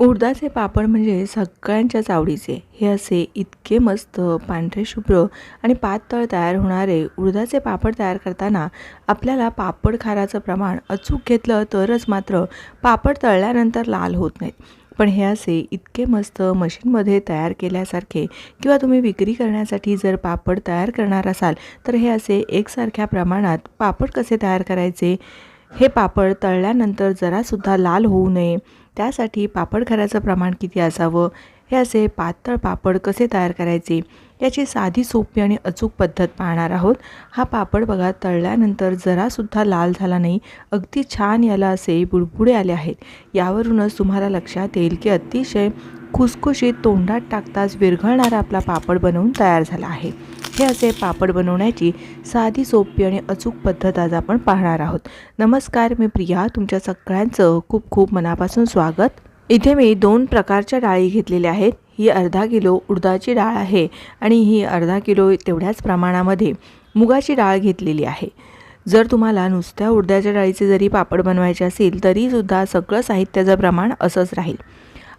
उडदाचे पापड म्हणजे सगळ्यांच्याच आवडीचे. हे असे इतके मस्त पांढरे शुभ्र आणि पातळ तयार होणारे उडदाचे पापड तयार करताना आपल्याला पापड खाराचं प्रमाण अचूक घेतलं तरच मात्र पापड तळल्यानंतर लाल होत नाहीत पण हे असे इतके मस्त मशीनमध्ये तयार केल्यासारखे किंवा तुम्ही विक्री करण्यासाठी जर पापड तयार करणार असाल तर हे असे एकसारख्या प्रमाणात पापड कसे तयार करायचे? हे पापड तळल्यानंतर जरासुद्धा लाल होऊ नये. त्यासाठी पापड घराचं प्रमाण किती असावं? हे असे पातळ पापड कसे तयार करायचे? याची साधी सोपी आणि अचूक पद्धत पाहणार आहोत. हा पापड बघा तळल्यानंतर जरासुद्धा लाल झाला नाही अगदी छान याला असे बुडबुडे आले आहेत. यावरूनच तुम्हाला लक्षात येईल की अतिशय खुसखुशीत तोंडात टाकताच विरघळणारा आपला पापड बनवून तयार झाला आहे. हे असे पापड बनवण्याची साधी सोपी आणि अचूक पद्धत आज आपण पाहणार आहोत. नमस्कार मी प्रिया. तुमच्या सगळ्यांचं खूप खूप मनापासून स्वागत. इथे मी दोन प्रकारच्या डाळी घेतलेल्या आहेत. ही अर्धा किलो उडदाची डाळ आहे आणि ही अर्धा किलो तेवढ्याच प्रमाणामध्ये मुगाची डाळ घेतलेली आहे. जर तुम्हाला नुसत्या उडद्याच्या डाळीचे जरी पापड बनवायचे असेल तरीसुद्धा सगळं साहित्याचं प्रमाण असंच राहील.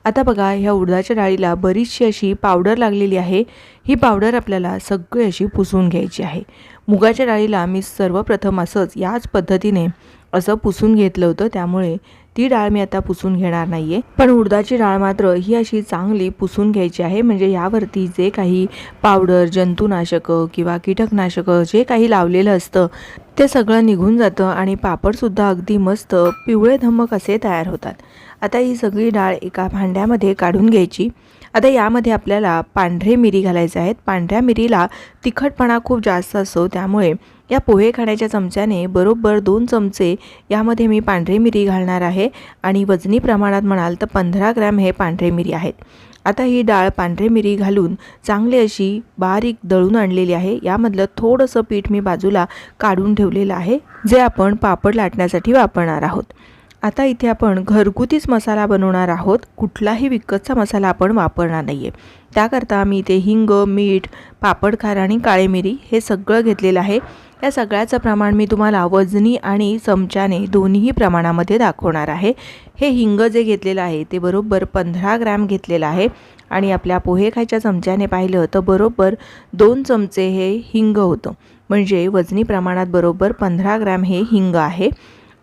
आता बघा ह्या उडदाच्या डाळीला बरीचशी अशी पावडर लागलेली आहे. ही पावडर आपल्याला सगळी अशी पुसून घ्यायची आहे. मुगाच्या डाळीला मी सर्वप्रथम असंच याच पद्धतीने असं पुसून घेतलं होतं. त्यामुळे ती डाळ मी आता पुसून घेणार नाही आहे पण उडदाची डाळ मात्र ही अशी चांगली पुसून घ्यायची आहे. म्हणजे यावरती जे काही पावडर जंतुनाशकं किंवा कीटकनाशकं जे काही लावलेलं असतं ते सगळं निघून जातं आणि पापडसुद्धा अगदी मस्त पिवळे धमक असे तयार होतात. आता ही सगळी डाळ एका भांड्यामध्ये काढून घ्यायची. आता यामध्ये आपल्याला पांढरे मिरी घालायचे आहेत. पांढऱ्या मिरीला तिखटपणा खूप जास्त असतो. त्यामुळे या पोहे खाण्याच्या चमच्याने बरोबर दोन चमचे यामध्ये मी पांढरे मिरी घालणार आहे. आणि वजनी प्रमाणात म्हणाल तर पंधरा ग्रॅम हे पांढरे मिरी आहेत. आता ही डाळ पांढरे मिरी घालून चांगली अशी बारीक दळून आणलेली आहे. यामधलं थोडंसं पीठ मी बाजूला काढून ठेवलेलं आहे. जे आपण पापड लाटण्यासाठी वापरणार आहोत. आता इथे आपण घरगुतीच मसाला बनवणार आहोत. कुठलाही विकतचा मसाला आपण वापरणार नाही आहे त्याकरता आम्ही इथे हिंग मीठ पापडखार आणि काळे मिरी हे सगळं घेतलेलं आहे. या सगळ्याचं प्रमाण मी तुम्हाला वजनी आणि चमच्याने दोन्ही प्रमाणामध्ये दाखवणार आहे. हे हिंग जे घेतलेलं आहे ते बरोबर पंधरा ग्रॅम घेतलेलं आहे. आणि आपल्या पोहे खायच्या चमच्याने पाहिलं तर बरोबर दोन चमचे हे हिंग होतं. म्हणजे वजनी प्रमाणात बरोबर पंधरा ग्रॅम हे हिंग आहे.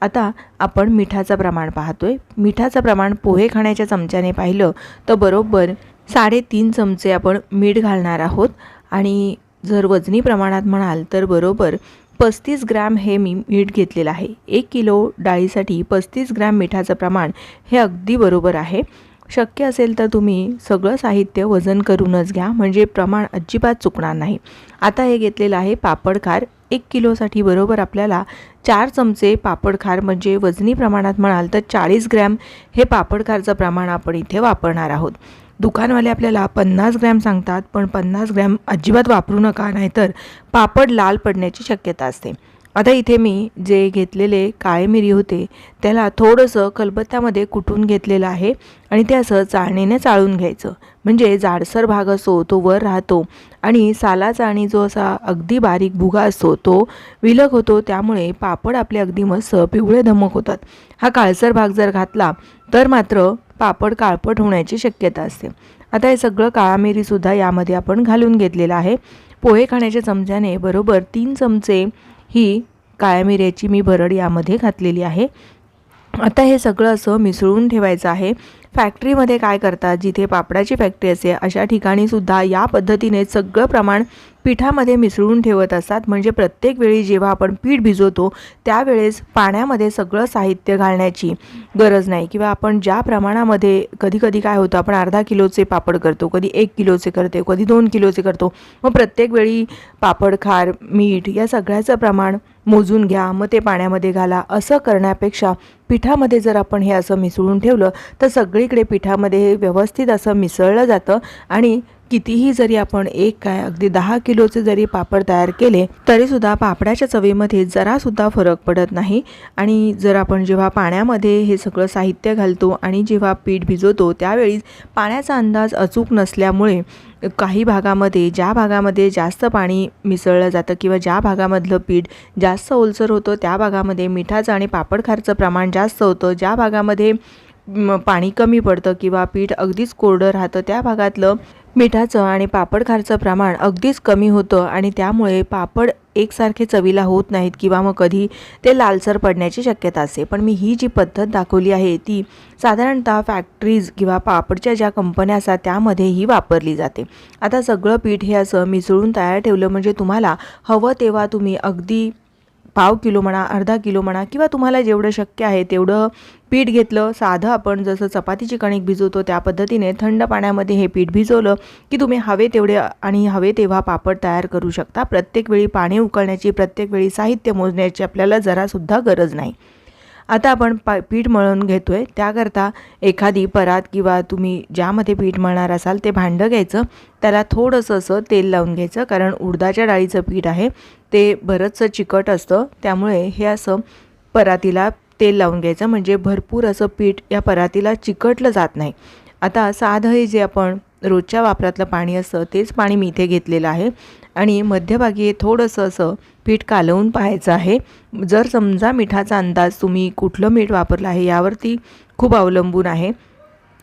आता आपण मिठाचं प्रमाण पाहतोय. मिठाचं प्रमाण पोहे खाण्याच्या चमच्याने पाहिलं तर बरोबर साडेतीन चमचे आपण मीठ घालणार आहोत. आणि जर वजनी प्रमाणात म्हणाल तर बरोबर पस्तीस ग्रॅम हे मी मीठ घेतलेलं आहे. एक किलो डाळीसाठी पस्तीस ग्रॅम मिठाचं प्रमाण हे अगदी बरोबर आहे. शक्य असेल तर तुम्ही सगळं साहित्य वजन करूनच घ्या म्हणजे प्रमाण अजिबात चुकणार नाही. आता हे घेतलेलं आहे पापड खार. एक किलोसाठी बरोबर आपल्याला चार चमचे पापड खार म्हणजे वजनी प्रमाणात म्हणाल तर चाळीस ग्रॅम हे पापडखारचं प्रमाण आपण इथे वापरणार आहोत. दुकानवाले आपल्याला पन्नास ग्रॅम सांगतात पण पन्नास ग्रॅम अजिबात वापरू नका नाहीतर पापड लाल पडण्याची शक्यता असते. आता इथे मी जे घेतलेले काळे मिरी होते त्याला थोडंसं खलबत्त्यामध्ये कुटून घेतलेलं आहे आणि ते असं चाळणीने चाळून घ्यायचं. म्हणजे जाडसर भाग असो तो वर राहतो आणि सालाचा आणि जो असा अगदी बारीक भुगा असतो तो विलग होतो त्यामुळे पापड आपले अगदी मस्त पिवळे धमक होतात. हा काळसर भाग जर घातला तर मात्र पापड काळपट होण्याची शक्यता असते. आता हे सगळं काळा मिरीसुद्धा यामध्ये आपण घालून घेतलेलं आहे. पोहे खाण्याच्या चमच्याने बरोबर तीन चमचे ही काळ्या मिऱ्याची मी भरड यामध्ये घातलेली आहे. आता हे सगळं असं मिसळून ठेवायचं आहे. फॅक्टरीमध्ये काय करतात? जिथे पापडाची फॅक्टरी असते अशा ठिकाणीसुद्धा या पद्धतीने सगळं प्रमाण पिठामध्ये मिसळून ठेवत असतात. म्हणजे प्रत्येक वेळी जेव्हा आपण पीठ भिजवतो त्यावेळेस पाण्यामध्ये सगळं साहित्य घालण्याची गरज नाही. किंवा आपण ज्या प्रमाणामध्ये कधी कधी काय होतं आपण अर्धा किलोचे पापड करतो कधी एक किलोचे करते कधी दोन किलोचे करतो मग प्रत्येक वेळी पापड खार मीठ या सगळ्याचं प्रमाण मोजून घ्या मग ते पाण्यामध्ये घाला. असं करण्यापेक्षा पिठामध्ये जर आपण हे असं मिसळून ठेवलं तर सगळीकडे पिठामध्ये हे व्यवस्थित असं मिसळलं जातं आणि कितीही जरी आपण एक काय अगदी दहा किलोचे जरी पापड तयार केले तरीसुद्धा पापडाच्या चवीमध्ये जरासुद्धा फरक पडत नाही. आणि जर आपण जेव्हा पाण्यामध्ये हे सगळं साहित्य घालतो आणि जेव्हा पीठ भिजवतो त्यावेळी पाण्याचा अंदाज अचूक नसल्यामुळे काही भागामध्ये ज्या भागामध्ये जास्त पाणी मिसळलं जातं किंवा ज्या भागामधलं पीठ जास्त ओलसर होतं त्या भागामध्ये मिठाचं आणि पापड खारचं प्रमाण जास्त होतं ज्या भागामध्ये पाणी कमी पडतं किंवा पीठ अगदीच कोरडं राहतं त्या भागातलं मिठाचं आणि पापड खारचं प्रमाण अगदीच कमी होतं आणि त्यामुळे पापड एकसारखे चवीला होत नाहीत किंवा मग कधी ते लालसर पडण्याची शक्यता असते. पण मी ही जी पद्धत दाखवली आहे ती साधारणतः फॅक्टरीज किंवा पापडच्या ज्या कंपन्या असतात त्यामध्ये ही वापरली जाते. आता सगळं पीठ हे असं मिसळून तयार ठेवलं म्हणजे तुम्हाला हवं तेव्हा तुम्ही अगदी पाव किलो म्हणा अर्धा किलो म्हणा किंवा तुम्हाला जेवढं शक्य आहे तेवढं पीठ घेतलं. साधं आपण जसं चपातीची कणिक भिजवतो त्या पद्धतीने थंड पाण्यामध्ये हे पीठ भिजवलं की तुम्ही हवे तेवढे आणि हवे तेव्हा पापड तयार करू शकता. प्रत्येक वेळी पाणी उकळण्याची प्रत्येक वेळी साहित्य मोजण्याची आपल्याला जरासुद्धा गरज नाही. आता आपण पा पीठ मळून घेतो आहे त्याकरता एखादी परात किंवा तुम्ही ज्यामध्ये पीठ मळणार असाल ते भांडं घ्यायचं. त्याला थोडंसं असं तेल लावून घ्यायचं. कारण उडदाच्या डाळीचं पीठ आहे ते बरंचसं चिकट असतं. त्यामुळे हे असं परातीला तेल लावून घ्यायचं. म्हणजे भरपूर असं पीठ या परातीला चिकटलं जात नाही. आता साधं हे जे आपण रोजच्या वापरातलं पाणी असतं तेच पाणी मी इथे घेतलेलं आहे. आणि मध्यभागी थोडंसं असं पीठ कालवून पाहायचं आहे. जर समजा मिठाचा अंदाज तुम्ही कुठलं मीठ वापरलं आहे यावरती खूप अवलंबून आहे.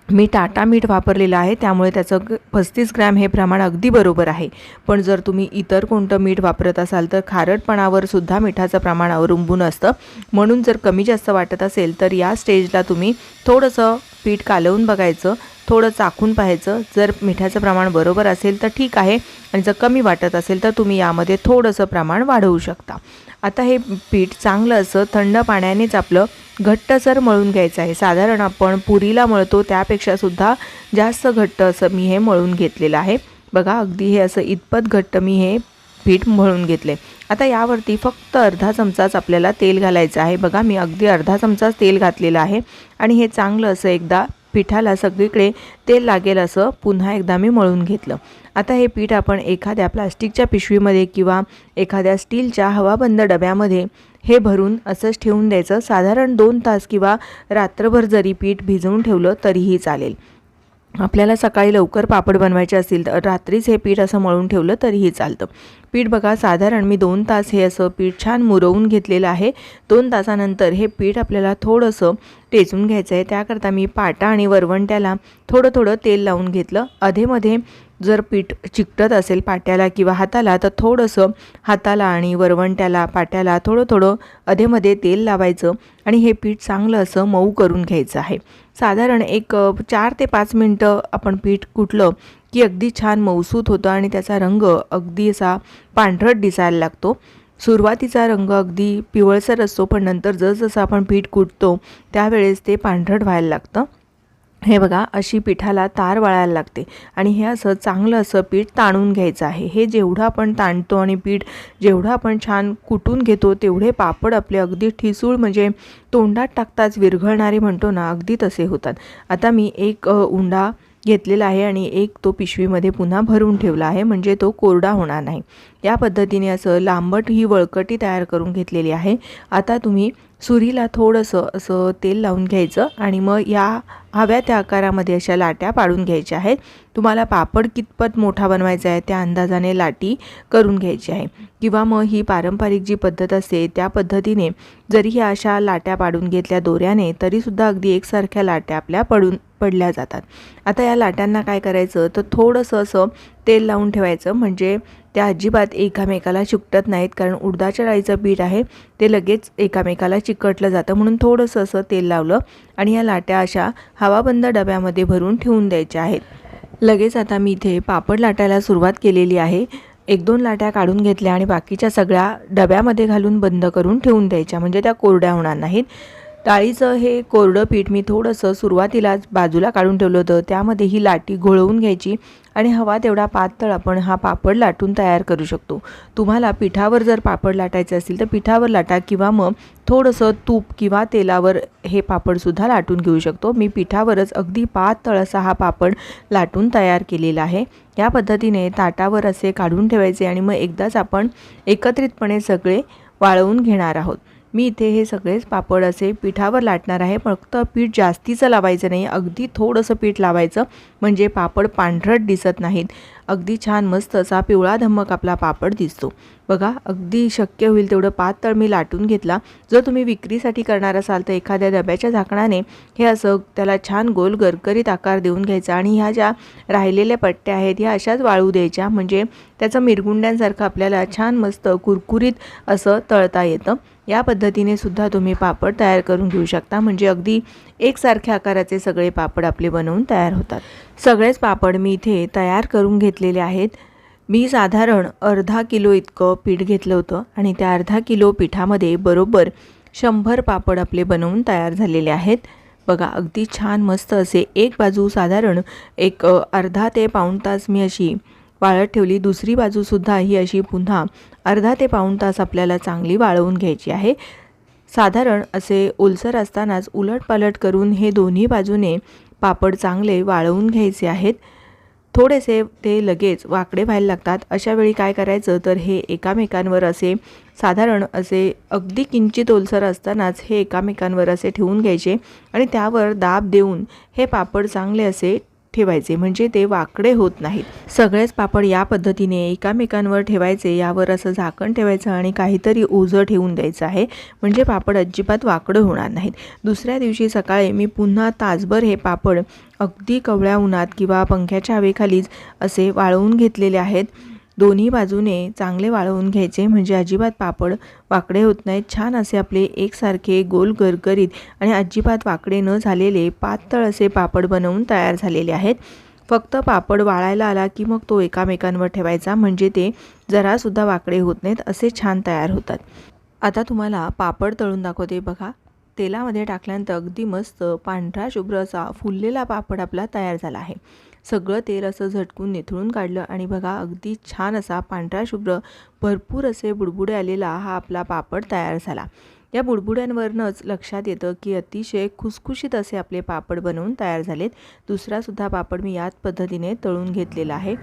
मी टाटा मीठ वापरलेलं आहे त्यामुळे त्याचं ग पस्तीस ग्रॅम हे प्रमाण अगदी बरोबर आहे. पण जर तुम्ही इतर कोणतं मीठ वापरत असाल तर खारटपणावर सुद्धा मिठाचं प्रमाण अवलंबून असतं. म्हणून जर कमी जास्त वाटत असेल तर या स्टेजला तुम्ही थोडंसं पीठ कालवून बघायचं थोडं चाखून पाहायचं. जर मिठाचं प्रमाण बरोबर असेल तर ठीक आहे. आणि जर कमी वाटत असेल तर तुम्ही यामध्ये थोडंसं प्रमाण वाढवू शकता. आता हे पीठ चांगलं असं थंड पाण्यानेच आपलं घट्टसर मळून घ्यायचं आहे. साधारण आपण पुरीला मळतो त्यापेक्षासुद्धा जास्त घट्ट असं मी हे मळून घेतलेलं आहे. बघा अगदी हे असं इतपत घट्ट मी हे पीठ मळून घेतले आता यावरती फक्त अर्धा चमचाच आपल्याला तेल घालायचं आहे. बघा मी अगदी अर्धा चमचाच तेल घातलेलं आहे आणि हे चांगलं असं एकदा पिठाला सगळीकडे तेल लागेल असं पुन्हा एकदा मी मळून घेतलं. आता हे पीठ आपण एखाद्या प्लास्टिकच्या पिशवीमध्ये किंवा एखाद्या स्टीलच्या हवाबंद डब्यामध्ये हे भरून असंच ठेवून द्यायचं. साधारण दोन तास किंवा रात्रभर जरी पीठ भिजवून ठेवलं तरीही चालेल. आपल्याला सकाळी लवकर पापड बनवायचे असतील तर रात्रीच हे पीठ असं मळून ठेवलं तरीही चालतं. पीठ बघा साधारण मी दोन तास हे असं पीठ छान मुरवून घेतलेलं आहे. दोन तासानंतर हे पीठ आपल्याला थोडंसं टेचून घ्यायचं आहे. त्याकरता मी पाटा आणि वरवंट्याला थोडं थोडं तेल लावून घेतलं. अधेमध्ये जर पीठ चिकटत असेल पाट्याला किंवा हाताला तर थोडंसं हाताला आणि वरवंट्याला पाट्याला थोडं थोडं अधेमध्ये तेल लावायचं आणि हे पीठ चांगलं असं मऊ करून घ्यायचं आहे. साधारण एक चार ते पाच मिनटं आपण पीठ कुटलं की अगदी छान मऊसूत होतं आणि त्याचा रंग अगदी असा पांढरट दिसायला लागतो. सुरुवातीचा रंग अगदी पिवळसर असतो पण नंतर जसजसं आपण पीठ कुटतो त्यावेळेस ते पांढरट व्हायला लागतं. हे बघा अशी पिठाला तार वळायला लागते आणि हे असं चांगलं असं पीठ ताणून घ्यायचं आहे. हे जेवढं आपण ताणतो आणि पीठ जेवढं आपण छान कुटून घेतो तेवढे पापड आपले अगदी ठिसूळ म्हणजे तोंडात टाकताच विरघळणारे म्हणतो ना अगदी तसे होतात. आता मी एक उंडा घेतलेला आहे आणि एक तो पिशवीमध्ये पुन्हा भरून ठेवला आहे म्हणजे तो कोरडा होणार नाही. या पद्धतीने असं लांबट ही वळकटी तयार करून घेतलेली आहे. आता तुम्ही सुरीला थोडंसं असं तेल लावून घ्यायचं आणि मग या हव्या त्या आकारामध्ये अशा लाट्या पाडून घ्यायच्या आहेत. तुम्हाला पापड कितपत मोठा बनवायचा आहे त्या अंदाजाने लाटी करून घ्यायची आहे. किंवा मग ही पारंपरिक जी पद्धत असते त्या पद्धतीने जरी ह्या अशा लाट्या पाडून घेतल्या दोऱ्याने तरीसुद्धा अगदी एकसारख्या लाट्या आपल्या पडून पडल्या जातात. आता या लाट्यांना काय करायचं? तर थोडंसं असं तेल लावून ठेवायचं. म्हणजे त्या अजिबात एकामेकाला चिकटत नाहीत कारण उडदाच्या डाळीचं पीठ आहे ते लगेच एकामेकाला चिकटलं जातं म्हणून थोडंसं असं तेल लावलं आणि या लाट्या अशा हवाबंद डब्यामध्ये भरून ठेवून द्यायच्या आहेत. लगेच आता मी इथे पापड लाटायला सुरुवात केलेली आहे. एक दोन लाट्या काढून घेतल्या आणि बाकीच्या सगळ्या डब्यामध्ये घालून बंद करून ठेवून द्यायच्या म्हणजे त्या कोरड्या होणार नाहीत. डाळीचं हे कोरडं पीठ मी थोडंसं सुरुवातीलाच बाजूला काढून ठेवलं होतं. त्यामध्ये ही लाटी घोळवून घ्यायची आणि हवा तेवढा पातळ आपण हा पापड लाटून तयार करू शकतो. तुम्हाला पिठावर जर पापड लाटायचं असेल तर पिठावर लाटा किंवा मग थोडंसं तूप किंवा तेलावर हे पापडसुद्धा लाटून घेऊ शकतो. मी पिठावरच अगदी पातळ असा हा पापड लाटून तयार केलेला आहे. या पद्धतीने ताटावर असे काढून ठेवायचे आणि मग एकदाच आपण एकत्रितपणे सगळे वाळवून घेणार आहोत. मी इथे हे सगळेच पापड असे पिठावर लाटणार आहे. फक्त पीठ जास्तीचं लावायचं नाही अगदी थोडंसं पीठ लावायचं. म्हणजे पापड पांढरट दिसत नाहीत. अगदी छान मस्त असा पिवळा धमक आपला पापड दिसतो. बघा अगदी शक्य होईल तेवढं पातळ मी लाटून घेतला. जर तुम्ही विक्रीसाठी करणार असाल तर एखाद्या डब्याच्या झाकणाने हे असं त्याला छान गोल गरकरीत आकार देऊन घ्यायचा आणि ह्या ज्या राहिलेल्या पट्ट्या आहेत ह्या अशाच वाळू द्यायच्या. म्हणजे त्याचं मिरगुंड्यांसारखं आपल्याला छान मस्त कुरकुरीत असं तळता येतं. या पद्धतीने सुद्धा तुम्ही पापड तयार करून घेऊ शकता. म्हणजे अगदी एकसारख्या आकाराचे सगळे पापड आपले बनवून तयार होतात. सगळेच पापड मी इथे तयार करून घेतलेले आहेत. मी साधारण अर्धा किलो इतकं पीठ घेतलं होतं आणि त्या अर्धा किलो पिठामध्ये बरोबर शंभर पापड आपले बनवून तयार झालेले आहेत. बघा अगदी छान मस्त असे एक बाजू साधारण एक अर्धा ते पाऊण तास मी अशी वाळत ठेवली. दुसरी बाजूसुद्धा ही अशी पुन्हा अर्धा ते पाऊण तास आपल्याला चांगली वाळवून घ्यायची आहे. साधारण असे ओलसर असतानाच उलटपालट करून हे दोन्ही बाजूने पापड चांगले वाळवून घ्यायचे आहेत. थोडेसे ते लगेच वाकडे व्हायला लागतात. अशा वेळी काय करायचं? तर हे एकामेकांवर असे साधारण असे अगदी किंचित ओलसर असतानाच हे एकामेकांवर असे ठेवून घ्यायचे आणि त्यावर दाब देऊन हे पापड चांगले असे ठेवायचे म्हणजे ते वाकडे होत नाहीत. सगळेच पापड या पद्धतीने एकामेकांवर ठेवायचे यावर असं झाकण ठेवायचं आणि काहीतरी ओझं ठेवून द्यायचं आहे म्हणजे पापड अजिबात वाकडं होणार नाहीत. दुसऱ्या दिवशी सकाळी मी पुन्हा तासभर हे पापड अगदी कवळ्या उन्हात किंवा पंख्याच्या हवेखालीच असे वाळवून घेतलेले आहेत. दोन्ही बाजूने चांगले वाळवून घ्यायचे म्हणजे अजिबात पापड वाकडे होत नाहीत. छान असे आपले एकसारखे गोल गरगरीत आणि अजिबात वाकडे न झालेले पातळ असे पापड बनवून तयार झालेले आहेत. फक्त पापड वाळायला आला की मग तो एकामेकांवर ठेवायचा म्हणजे ते जरासुद्धा वाकडे होत नाहीत असे छान तयार होतात. आता तुम्हाला पापड तळून दाखवते बघा. तेलामध्ये टाकल्यानंतर अगदी मस्त पांढरा शुभ्र असा फुललेला पापड आपला तयार झाला आहे. सगळं तेल असं झटकून निथळून काढलं आणि बघा अगदी छान असा पांढरा शुभ्र भरपूर असे बुडबुडे आलेला हा आपला पापड तयार झाला. या बुडबुड्यांवरनंच लक्षात येतं की अतिशय खुसखुशीत असे आपले पापड बनवून तयार झालेत. दुसरासुद्धा पापड मी याच पद्धतीने तळून घेतलेला आहे.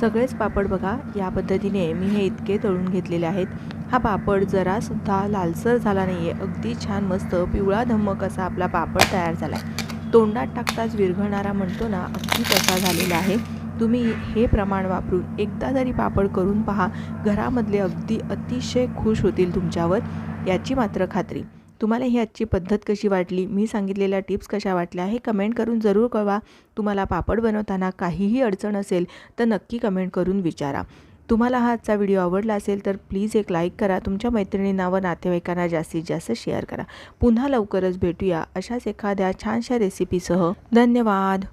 सगळेच पापड बघा या पद्धतीने मी हे इतके तळून घेतलेले आहेत. हा पापड जरासुद्धा लालसर झाला नाही आहे अगदी छान मस्त पिवळा धम्मक असा आपला पापड तयार झाला आहे तोंडात टाकताच विरघळणारा म्हणतो ना अगदी तसा झालेला आहे. तुम्ही हे प्रमाण वापरून एकदा जरी पापड करून पहा घरामधले अगदी अतिशय खुश होतील तुमच्यावर याची मात्र खात्री. तुम्हाला ही आजची पद्धत कशी वाटली? मी सांगितलेल्या टिप्स कशा वाटल्या हे कमेंट करून जरूर कळवा. तुम्हाला पापड बनवताना काहीही अडचण असेल तर नक्की कमेंट करून विचारा. तुम्हाला हा आजचा व्हिडिओ आवडला असेल तर प्लीज एक लाईक करा तुमच्या मैत्रिणींना व नातेवाईकांना जास्तीत जास्त शेअर करा. पुन्हा लवकरच भेटूया अशाच एखाद्या छानशा रेसिपीसह. धन्यवाद.